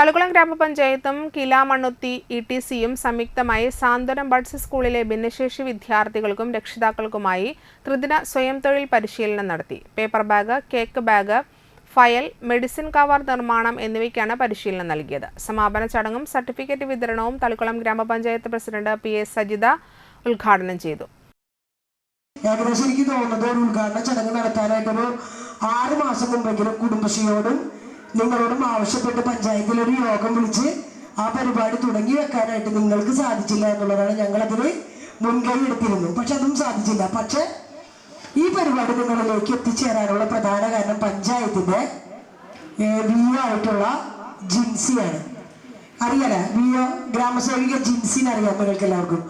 തളിക്കുളം ഗ്രാമപഞ്ചായത്തും Kilamannuthi E T സിയും സംയുക്തമായി സാന്ത്വനം ബഡ്സ് സ്കൂളിലെ ഭിന്നശേഷി വിദ്യാർത്ഥികൾക്കും രക്ഷിതാക്കൾക്കുമായി ത്രിദിന സ്വയം തൊഴിൽ പരിശീലനം നടത്തി. Paper bag cake bag file medicine cover നിർമ്മാണം എന്നിവയ്ക്കാണ് പരിശീലനം നൽകിയത്. സമാപന ചടങ്ങും സർട്ടിഫിക്കറ്റ് വിതരണവും തളിക്കുളം ഗ്രാമപഞ്ചായത്ത് പ്രസിഡന്റ് പി എസ് സജിത ഉദ്ഘാടനം ചെയ്തു. ഏകദേശം എനിക്ക് തോന്നുന്നത് ഒരു ഉദ്ഘാടന ചടങ്ങ് നടത്താനായിട്ടൊരു ആറ് മാസം മുമ്പെങ്കിലും കുടുംബശ്രീയോടും നിങ്ങളോടും ആവശ്യപ്പെട്ട് പഞ്ചായത്തിൽ ഒരു യോഗം വിളിച്ച് ആ പരിപാടി തുടങ്ങി വെക്കാനായിട്ട് നിങ്ങൾക്ക് സാധിച്ചില്ല എന്നുള്ളതാണ് ഞങ്ങളതിന് മുൻകൈ എടുത്തിരുന്നു പക്ഷെ അതും സാധിച്ചില്ല. പക്ഷെ ഈ പരിപാടി നിങ്ങളിലേക്ക് എത്തിച്ചേരാനുള്ള പ്രധാന കാരണം പഞ്ചായത്തിന്റെ വി ജിൻസിയാണ്. അറിയാല? വി ഒ ഗ്രാമസേവിക ജിൻസിനെ അറിയാം നിങ്ങൾക്ക് എല്ലാവർക്കും.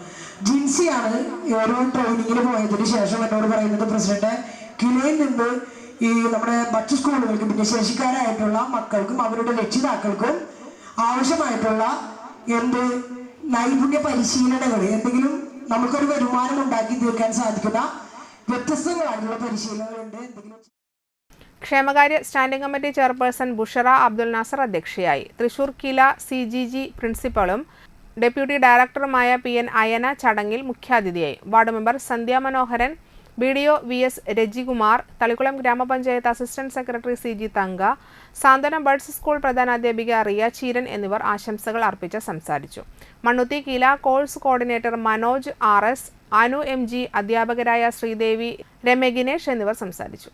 ജിൻസിയാണ് ഓരോ ട്രെയിനിങ്ങിന് പോയതിന് ശേഷം എന്നോട് പറയുന്നത് പ്രസിഡന്റ് കിലയിൽ നിന്ന് ഈ നമ്മുടെ മറ്റു സ്കൂളുകൾക്ക് ഭിന്നശേഷിക്കാരായിട്ടുള്ള മക്കൾക്കും അവരുടെ രക്ഷിതാക്കൾക്കും ആവശ്യമായിട്ടുള്ള എന്ത് നൈപുണ്യ പരിശീലനങ്ങൾ എന്തെങ്കിലും നമുക്കൊരു വരുമാനം ഉണ്ടാക്കി തീർക്കാൻ സാധിക്കുന്ന വ്യത്യസ്തങ്ങളായിട്ടുള്ള പരിശീലനങ്ങളുണ്ട്. എന്തെങ്കിലും ക്ഷേമകാര്യ standing committee chairperson Bushra Abdul Nasser അധ്യക്ഷയായി. Thrissur Kila C G G പ്രിൻസിപ്പളും deputy ഡയറക്ടറുമായ പി എൻ അയന ചടങ്ങിൽ മുഖ്യാതിഥിയായി. Ward member Sandhya Manoharan B D O V S Rajikumar Thalikkulam ഗ്രാമപഞ്ചായത്ത് assistant secretary C G Thanka Santhwanam buds school പ്രധാനാധ്യാപിക Riya Cheeran എന്നിവർ ആശംസകൾ അർപ്പിച്ച് സംസാരിച്ചു. Mannuthy KILA course coordinator Manoj R S Anu M G അധ്യാപകരായ ശ്രീദേവി രമഗിനേഷ് എന്നിവർ സംസാരിച്ചു.